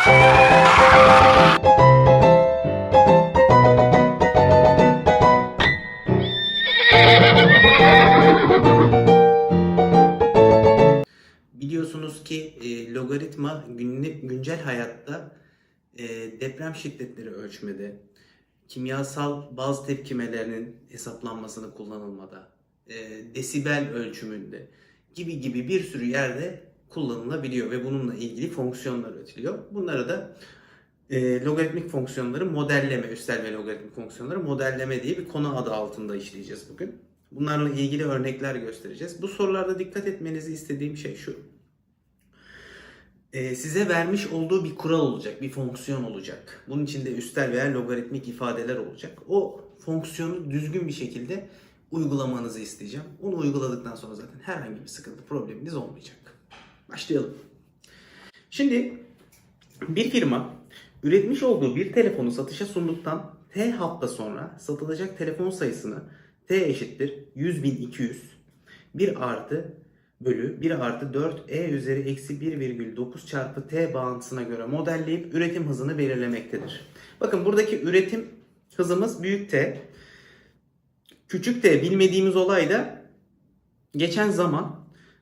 Biliyorsunuz ki e, logaritma günlük güncel hayatta e, deprem şiddetleri ölçmede, kimyasal baz tepkimelerinin hesaplanmasını kullanılmada, e, desibel ölçümünde gibi gibi bir sürü yerde kullanılabiliyor ve bununla ilgili fonksiyonlar üretiliyor. Bunları da e, logaritmik fonksiyonları modelleme, üstel ve logaritmik fonksiyonları modelleme diye bir konu adı altında işleyeceğiz bugün. Bunlarla ilgili örnekler göstereceğiz. Bu sorularda dikkat etmenizi istediğim şey şu. Ee, size vermiş olduğu bir kural olacak, bir fonksiyon olacak. Bunun içinde üstel veya logaritmik ifadeler olacak. O fonksiyonu düzgün bir şekilde uygulamanızı isteyeceğim. Onu uyguladıktan sonra zaten herhangi bir sıkıntı, probleminiz olmayacak. Başlayalım. Şimdi bir firma üretmiş olduğu bir telefonu satışa sunduktan T hafta sonra satılacak telefon sayısını T eşittir 100.200 1 artı bölü 1 artı 4 e üzeri eksi 1,9 çarpı t bağıntısına göre modelleyip üretim hızını belirlemektedir. Bakın buradaki üretim hızımız büyük T. Küçük T bilmediğimiz olay da geçen zaman.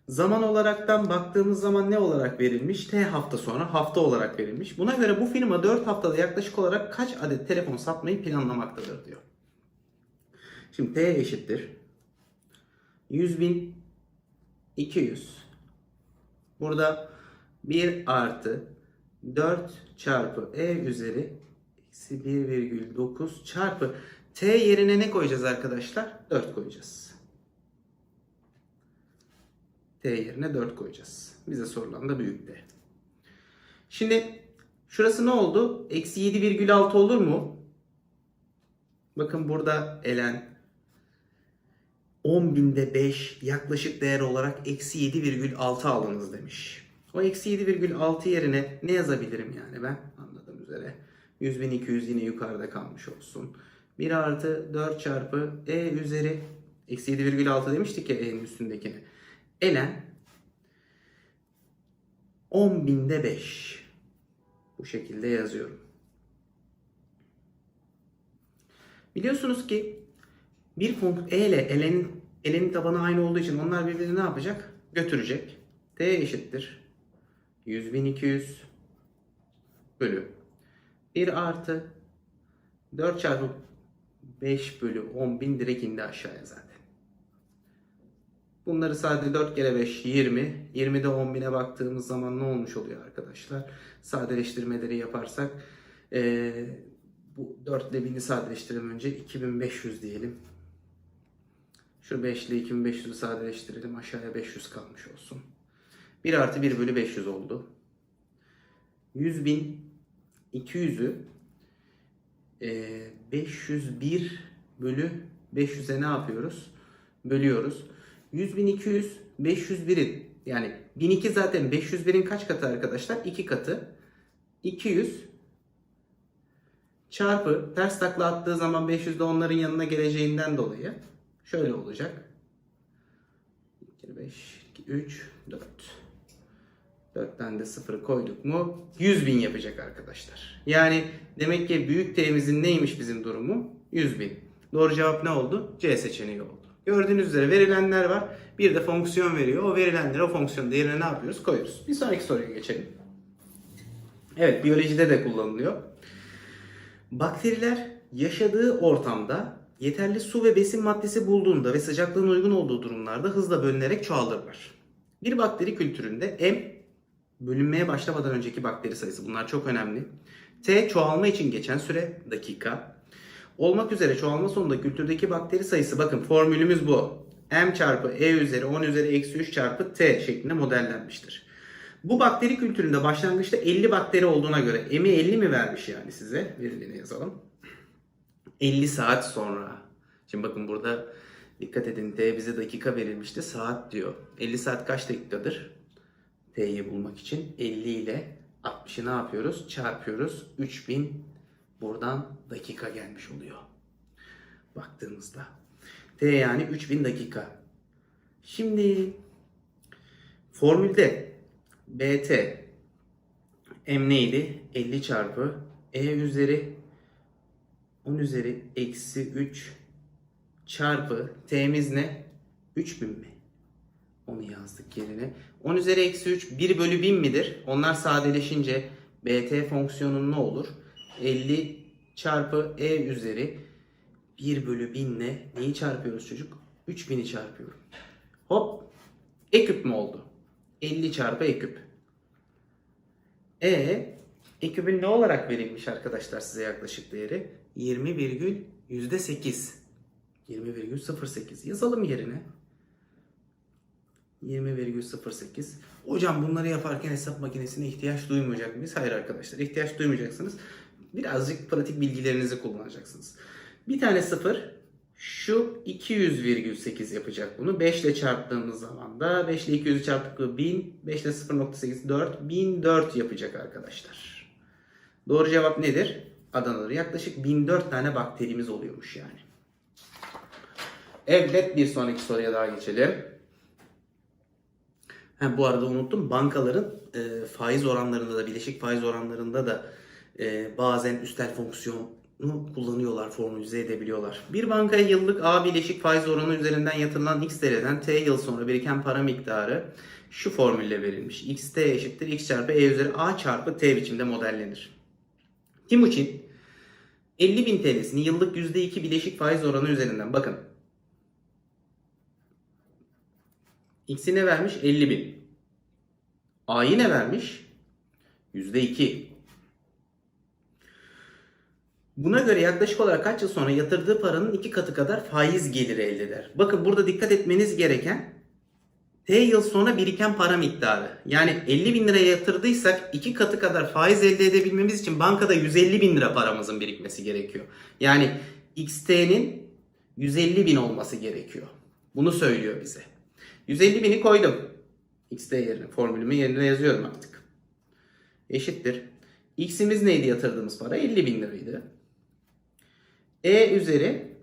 Zaman olaraktan baktığımız zaman ne olarak verilmiş? T hafta sonra hafta olarak verilmiş. Buna göre bu firma 4 haftada yaklaşık olarak kaç adet telefon satmayı planlamaktadır diyor. Şimdi T eşittir 100 bin 200. Burada 1 artı 4 çarpı e üzeri eksi 1,9 çarpı t yerine ne koyacağız arkadaşlar? 4 koyacağız. T yerine 4 koyacağız. Bize sorulan da büyük t. Şimdi şurası ne oldu? Eksi 7,6 olur mu? Bakın burada elen 10 binde 5 yaklaşık değer olarak eksi 7,6 alınız demiş. O eksi 7,6 yerine ne yazabilirim yani ben anladığım üzere. 100.200 yine yukarıda kalmış olsun. 1 artı 4 çarpı e üzeri eksi 7,6 demiştik ya e'nin üstündekine. Elen 10 binde 5. Bu şekilde yazıyorum. Biliyorsunuz ki bir fonk e ile elenin elenin tabanı aynı olduğu için onlar birbirini ne yapacak? Götürecek. T eşittir 100.200 bölü 1 artı 4 çarpı 5 bölü 10.000 direkt indi aşağıya zaten. Bunları sadece 4 kere 5 20. 20'de 10.000'e baktığımız zaman ne olmuş oluyor arkadaşlar? Sadeleştirmeleri yaparsak ee, bu 4 ile 1000'i sadeleştirelim önce 2500 diyelim. Şu 5 ile 2500'ü sadeleştirelim. Aşağıya 500 kalmış olsun. 1 artı 1 bölü 500 oldu. 100 bin 200'ü e, 501 bölü 500'e ne yapıyoruz? Bölüyoruz. 100 bin 200 501'in yani 1002 zaten 501'in kaç katı arkadaşlar? 2 katı. 200 çarpı ters takla attığı zaman 500 de onların yanına geleceğinden dolayı şöyle olacak. 2, 5, 2, 3, 4. 4'ten de 0'ı koyduk mu 100 bin yapacak arkadaşlar. Yani demek ki büyük T'mizin neymiş bizim durumu? 100 bin. Doğru cevap ne oldu? C seçeneği oldu. Gördüğünüz üzere verilenler var. Bir de fonksiyon veriyor. O verilenleri o fonksiyonun değerine ne yapıyoruz? Koyuyoruz. Bir sonraki soruya geçelim. Evet biyolojide de kullanılıyor. Bakteriler yaşadığı ortamda yeterli su ve besin maddesi bulduğunda ve sıcaklığın uygun olduğu durumlarda hızla bölünerek çoğalırlar. Bir bakteri kültüründe M bölünmeye başlamadan önceki bakteri sayısı bunlar çok önemli. T çoğalma için geçen süre dakika. Olmak üzere çoğalma sonunda kültürdeki bakteri sayısı bakın formülümüz bu. M çarpı E üzeri 10 üzeri eksi 3 çarpı T şeklinde modellenmiştir. Bu bakteri kültüründe başlangıçta 50 bakteri olduğuna göre M'i 50 mi vermiş yani size? Verildiğini yazalım. 50 saat sonra. Şimdi bakın burada dikkat edin T bize dakika verilmişti. Saat diyor. 50 saat kaç dakikadır? T'yi bulmak için 50 ile 60'ı ne yapıyoruz? Çarpıyoruz. 3000 buradan dakika gelmiş oluyor. Baktığımızda. T yani 3000 dakika. Şimdi formülde BT M neydi? 50 çarpı E üzeri 10 üzeri eksi 3 çarpı T'miz ne? 3000 mi? Onu yazdık yerine. 10 üzeri eksi 3 1 bölü 1000 midir? Onlar sadeleşince BT fonksiyonun ne olur? 50 çarpı E üzeri 1 bölü 1000 ile neyi çarpıyoruz çocuk? 3000'i çarpıyorum. Hop. E küp mü oldu? 50 çarpı E. E, E küpün ne olarak verilmiş arkadaşlar size yaklaşık değeri? 20 virgül yüzde 8. 20,08 yazalım yerine. 20,08. Hocam bunları yaparken hesap makinesine ihtiyaç duymayacak mıyız? Hayır arkadaşlar ihtiyaç duymayacaksınız. Birazcık pratik bilgilerinizi kullanacaksınız. Bir tane sıfır şu 200,8 yapacak bunu. 5 ile çarptığımız zaman da 5 ile 200'ü çarptık 1000, 5 ile 0.8 4, 1004 yapacak arkadaşlar. Doğru cevap nedir? Adana'dır. Yaklaşık 1004 tane bakterimiz oluyormuş yani. Evet bir sonraki soruya daha geçelim. Ha, bu arada unuttum. Bankaların e, faiz oranlarında da, bileşik faiz oranlarında da e, bazen üstel fonksiyonu kullanıyorlar, formülize edebiliyorlar. Bir bankaya yıllık A bileşik faiz oranı üzerinden yatırılan X TL'den T yıl sonra biriken para miktarı şu formülle verilmiş. XT eşittir X çarpı E üzeri A çarpı T biçimde modellenir. Timuçin 50.000 TL'sini yıllık %2 bileşik faiz oranı üzerinden bakın X'i ne vermiş? 50 bin. A'yı ne vermiş? %2. Buna göre yaklaşık olarak kaç yıl sonra yatırdığı paranın iki katı kadar faiz geliri elde eder. Bakın burada dikkat etmeniz gereken T yıl sonra biriken para miktarı. Yani 50 bin liraya yatırdıysak iki katı kadar faiz elde edebilmemiz için bankada 150 bin lira paramızın birikmesi gerekiyor. Yani XT'nin 150 bin olması gerekiyor. Bunu söylüyor bize. 150 bini koydum. XT yerine. Formülümü yerine yazıyorum artık. Eşittir. X'imiz neydi yatırdığımız para? 50 bin liraydı. E üzeri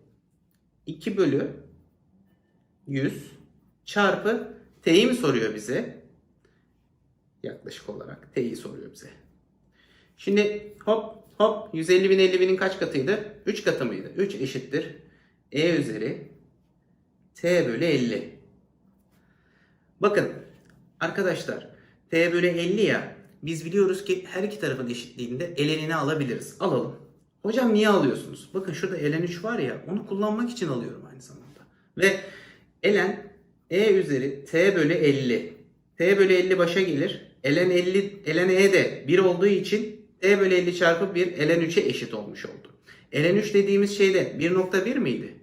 2 bölü 100 çarpı T'yi mi soruyor bize? Yaklaşık olarak T'yi soruyor bize. Şimdi hop hop 150 bin 50 binin kaç katıydı? 3 katı mıydı? 3 eşittir. E üzeri T bölü 50. Bakın arkadaşlar T bölü 50 ya biz biliyoruz ki her iki tarafın eşitliğinde elenini alabiliriz. Alalım. Hocam niye alıyorsunuz? Bakın şurada elen 3 var ya onu kullanmak için alıyorum aynı zamanda. Ve elen E üzeri T bölü 50. T bölü 50 başa gelir. Elen 50 elen E de 1 olduğu için T bölü 50 çarpı 1 elen 3'e eşit olmuş oldu. Elen 3 dediğimiz şeyde 1.1 miydi?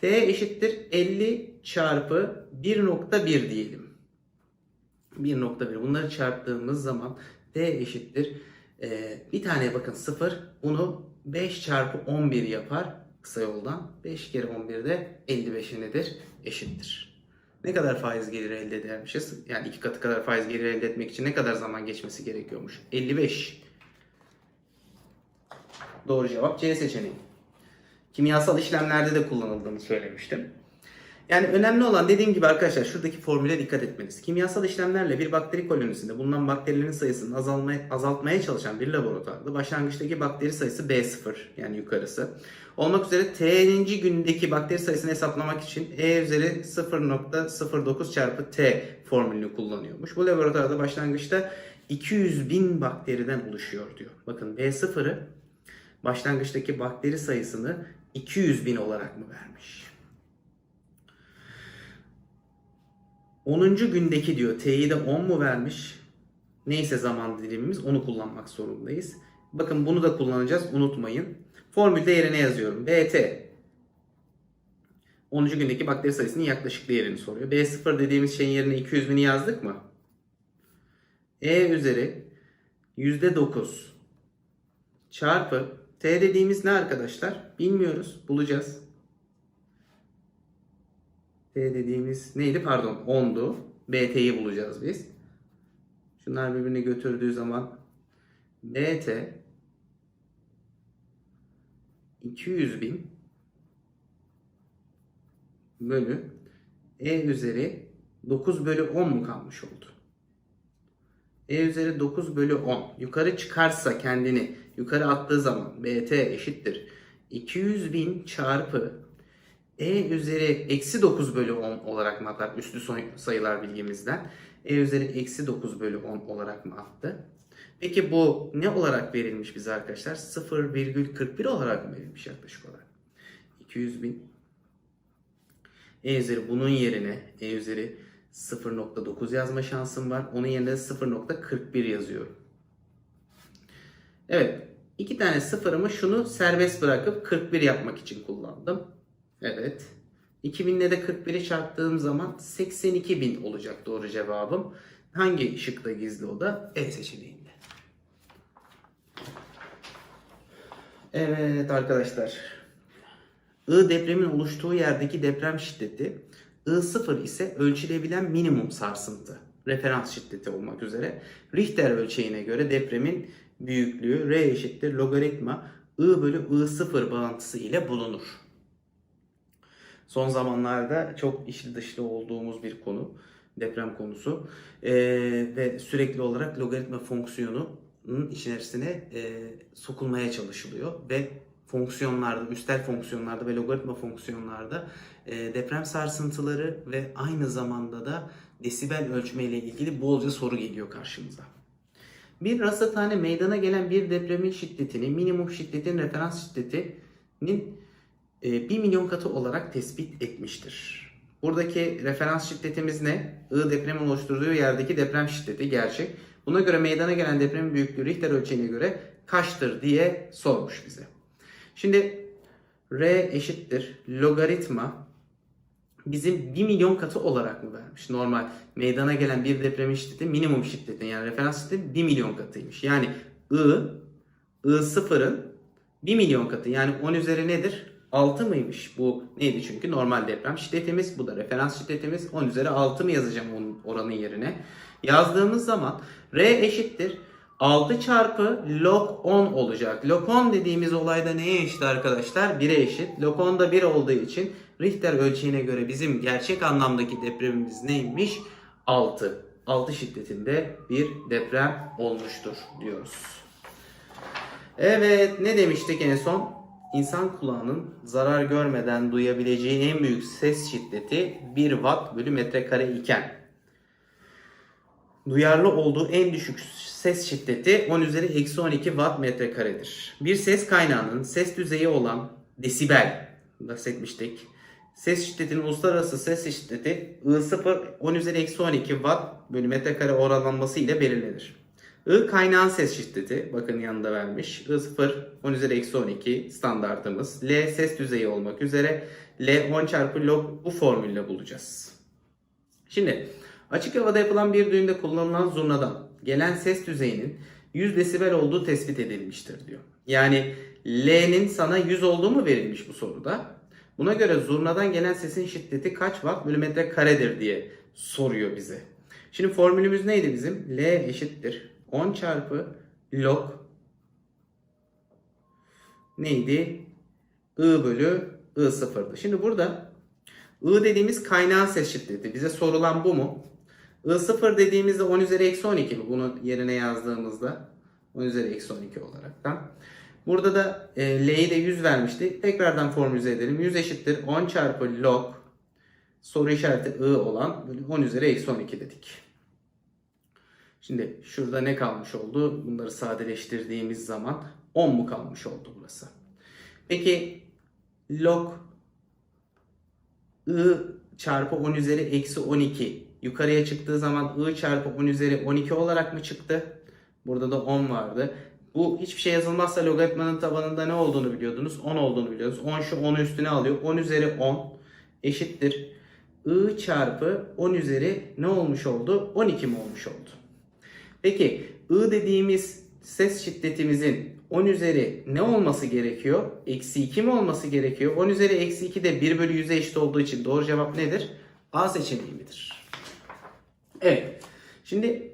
T eşittir 50 çarpı 1.1 diyelim. 1.1 bunları çarptığımız zaman D eşittir. Ee, bir tane bakın 0 bunu 5 çarpı 11 yapar kısa yoldan. 5 kere 11 de 55'e nedir? Eşittir. Ne kadar faiz geliri elde edermişiz? Yani iki katı kadar faiz geliri elde etmek için ne kadar zaman geçmesi gerekiyormuş? 55. Doğru cevap C seçeneği. Kimyasal işlemlerde de kullanıldığını söylemiştim. Yani önemli olan dediğim gibi arkadaşlar şuradaki formüle dikkat etmeniz. Kimyasal işlemlerle bir bakteri kolonisinde bulunan bakterilerin sayısını azalmaya, azaltmaya çalışan bir laboratuvarda başlangıçtaki bakteri sayısı B0 yani yukarısı. Olmak üzere T'ninci gündeki bakteri sayısını hesaplamak için E üzeri 0.09 çarpı T formülünü kullanıyormuş. Bu laboratuvarda başlangıçta 200 bin bakteriden oluşuyor diyor. Bakın B0'ı başlangıçtaki bakteri sayısını 200 bin olarak mı vermiş? 10. gündeki diyor T'yi de 10 mu vermiş? Neyse zaman dilimimiz onu kullanmak zorundayız. Bakın bunu da kullanacağız unutmayın. Formülde yerine yazıyorum. BT 10. gündeki bakteri sayısının yaklaşık değerini soruyor. B0 dediğimiz şeyin yerine 200 bini yazdık mı? E üzeri %9 çarpı T dediğimiz ne arkadaşlar? Bilmiyoruz. Bulacağız. T dediğimiz neydi? Pardon 10'du. BT'yi bulacağız biz. Şunlar birbirini götürdüğü zaman BT 200 bin bölü E üzeri 9 bölü 10 mu kalmış oldu? E üzeri 9 bölü 10 yukarı çıkarsa kendini yukarı attığı zaman BT eşittir 200 bin çarpı E üzeri eksi 9 bölü 10 olarak mı atar? Üstü sayılar bilgimizden. E üzeri eksi 9 bölü 10 olarak mı attı? Peki bu ne olarak verilmiş bize arkadaşlar? 0,41 olarak mı verilmiş yaklaşık olarak? 200 bin. E üzeri bunun yerine E üzeri 0.9 yazma şansım var. Onun yerine de 0.41 yazıyorum. Evet. iki tane sıfırımı şunu serbest bırakıp 41 yapmak için kullandım. Evet. 2000 ile de 41'i çarptığım zaman 82.000 olacak doğru cevabım. Hangi şıkta gizli o da? E seçeneğinde. Evet arkadaşlar. I depremin oluştuğu yerdeki deprem şiddeti I0 ise ölçülebilen minimum sarsıntı. Referans şiddeti olmak üzere. Richter ölçeğine göre depremin büyüklüğü R eşittir logaritma I bölü I0 bağıntısı ile bulunur. Son zamanlarda çok içli dışlı olduğumuz bir konu. Deprem konusu. Ee, ve sürekli olarak logaritma fonksiyonunun içerisine e, sokulmaya çalışılıyor. Ve fonksiyonlarda, üstel fonksiyonlarda ve logaritma fonksiyonlarda e, deprem sarsıntıları ve aynı zamanda da desibel ölçme ile ilgili bolca soru geliyor karşımıza. Bir rasathane meydana gelen bir depremin şiddetini minimum şiddetin referans şiddetinin e, 1 milyon katı olarak tespit etmiştir. Buradaki referans şiddetimiz ne? I depremin oluşturduğu yerdeki deprem şiddeti gerçek. Buna göre meydana gelen depremin büyüklüğü Richter ölçeğine göre kaçtır diye sormuş bize. Şimdi R eşittir logaritma bizim 1 milyon katı olarak mı vermiş? Normal meydana gelen bir depremin şiddeti minimum şiddeti yani referans şiddeti 1 milyon katıymış. Yani I, I0'ın 1 milyon katı yani 10 üzeri nedir? 6 mıymış? Bu neydi çünkü normal deprem şiddetimiz. Bu da referans şiddetimiz. 10 üzeri 6 mı yazacağım onun oranın yerine? Yazdığımız zaman R eşittir 6 çarpı log 10 olacak. Log 10 dediğimiz olayda neye eşit arkadaşlar? 1'e eşit. Log 10 da 1 olduğu için Richter ölçeğine göre bizim gerçek anlamdaki depremimiz neymiş? 6. 6 şiddetinde bir deprem olmuştur diyoruz. Evet ne demiştik en son? İnsan kulağının zarar görmeden duyabileceği en büyük ses şiddeti 1 watt bölü metrekare iken duyarlı olduğu en düşük ses şiddeti 10 üzeri eksi 12 watt metrekaredir. Bir ses kaynağının ses düzeyi olan desibel bahsetmiştik. Ses şiddetinin uluslararası ses şiddeti I0 10 üzeri eksi 12 watt bölü metrekare oranlanması ile belirlenir. I kaynağın ses şiddeti bakın yanında vermiş. I0 10 üzeri eksi 12 standartımız. L ses düzeyi olmak üzere L 10 çarpı log bu formülle bulacağız. Şimdi açık havada yapılan bir düğünde kullanılan zurnadan gelen ses düzeyinin 100 desibel olduğu tespit edilmiştir diyor. Yani L'nin sana 100 olduğu mu verilmiş bu soruda? Buna göre zurnadan gelen sesin şiddeti kaç watt bölü metre karedir diye soruyor bize. Şimdi formülümüz neydi bizim? L eşittir 10 çarpı log neydi? I bölü I sıfırdı. Şimdi burada I dediğimiz kaynağın ses şiddeti. Bize sorulan bu mu? I sıfır dediğimizde 10 üzeri eksi 12 mi? Bunu yerine yazdığımızda 10 üzeri eksi 12 olaraktan. Burada da e, L'yi de 100 vermişti. Tekrardan formülize edelim. 100 eşittir 10 çarpı log soru işareti I olan bölü 10 üzeri eksi 12 dedik. Şimdi şurada ne kalmış oldu? Bunları sadeleştirdiğimiz zaman 10 mu kalmış oldu burası? Peki log I çarpı 10 üzeri eksi 12 yukarıya çıktığı zaman I çarpı 10 üzeri 12 olarak mı çıktı? Burada da 10 vardı. Bu hiçbir şey yazılmazsa logaritmanın tabanında ne olduğunu biliyordunuz. 10 olduğunu biliyoruz. 10 şu 10'u üstüne alıyor. 10 üzeri 10 eşittir. I çarpı 10 üzeri ne olmuş oldu? 12 mi olmuş oldu? Peki I dediğimiz ses şiddetimizin 10 üzeri ne olması gerekiyor? Eksi 2 mi olması gerekiyor? 10 üzeri eksi 2 de 1 bölü 100'e eşit olduğu için doğru cevap nedir? A seçeneği midir? Evet. Şimdi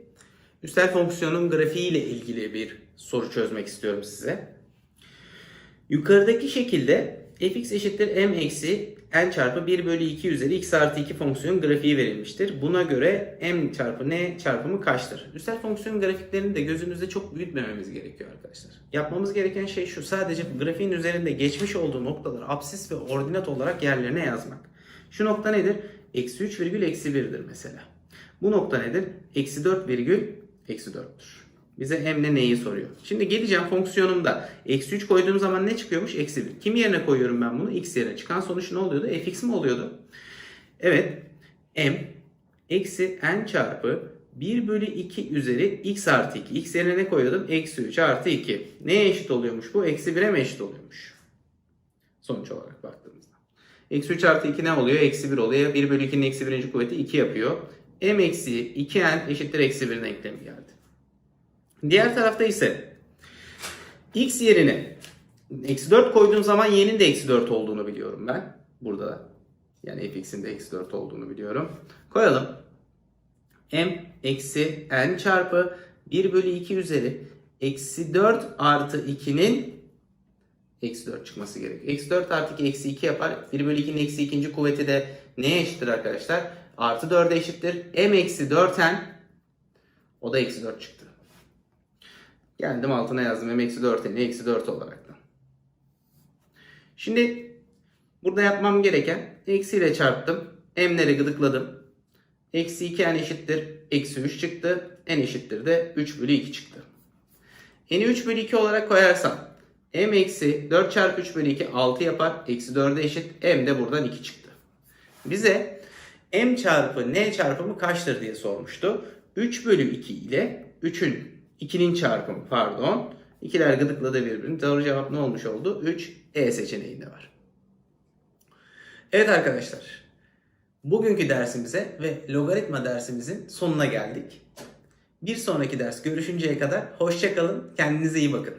üstel fonksiyonun grafiği ile ilgili bir soru çözmek istiyorum size. Yukarıdaki şekilde fx eşittir m eksi n çarpı 1 bölü 2 üzeri x artı 2 fonksiyon grafiği verilmiştir. Buna göre m çarpı n çarpımı kaçtır? Üstel fonksiyon grafiklerini de gözünüzde çok büyütmememiz gerekiyor arkadaşlar. Yapmamız gereken şey şu. Sadece grafiğin üzerinde geçmiş olduğu noktaları absis ve ordinat olarak yerlerine yazmak. Şu nokta nedir? Eksi 3 virgül eksi 1'dir mesela. Bu nokta nedir? Eksi 4 virgül eksi 4'tür. Bize m ne neyi soruyor. Şimdi geleceğim fonksiyonumda eksi 3 koyduğum zaman ne çıkıyormuş? Eksi 1. Kim yerine koyuyorum ben bunu? X yerine. Çıkan sonuç ne oluyordu? fx mi oluyordu? Evet. m eksi n çarpı 1 bölü 2 üzeri x artı 2. x yerine ne koyuyordum? Eksi 3 artı 2. Neye eşit oluyormuş bu? Eksi 1'e mi eşit oluyormuş? Sonuç olarak baktığımızda. Eksi 3 artı 2 ne oluyor? Eksi 1 oluyor. 1 bölü 2'nin eksi 1. kuvveti 2 yapıyor. m eksi 2n eşittir eksi 1'in denklemi geldi. Diğer tarafta ise x yerine eksi 4 koyduğum zaman y'nin de eksi 4 olduğunu biliyorum ben. Burada da. Yani fx'in de eksi 4 olduğunu biliyorum. Koyalım. m eksi n çarpı 1 bölü 2 üzeri eksi 4 artı 2'nin eksi 4 çıkması gerekiyor. Eksi 4 artı 2 eksi 2 yapar. 1 bölü 2'nin eksi ikinci kuvveti de neye eşittir arkadaşlar? Artı 4'e eşittir. m eksi 4n o da eksi 4 çıktı. Geldim altına yazdım m eksi 4n'i eksi 4 olarak da. Şimdi burada yapmam gereken eksiyle çarptım. m'leri gıdıkladım. Eksi 2n eşittir. Eksi 3 çıktı. n eşittir de 3 bölü 2 çıktı. n'i 3 bölü 2 olarak koyarsam m eksi 4 çarpı 3 bölü 2 6 yapar. Eksi 4'e eşit. m de buradan 2 çıktı. Bize m çarpı n çarpımı kaçtır diye sormuştu. 3 bölü 2 ile 3'ün 2'nin çarpımı pardon. İkiler gıdıkladı birbirini. Doğru cevap ne olmuş oldu? 3 E seçeneğinde var. Evet arkadaşlar. Bugünkü dersimize ve logaritma dersimizin sonuna geldik. Bir sonraki ders görüşünceye kadar hoşçakalın. Kendinize iyi bakın.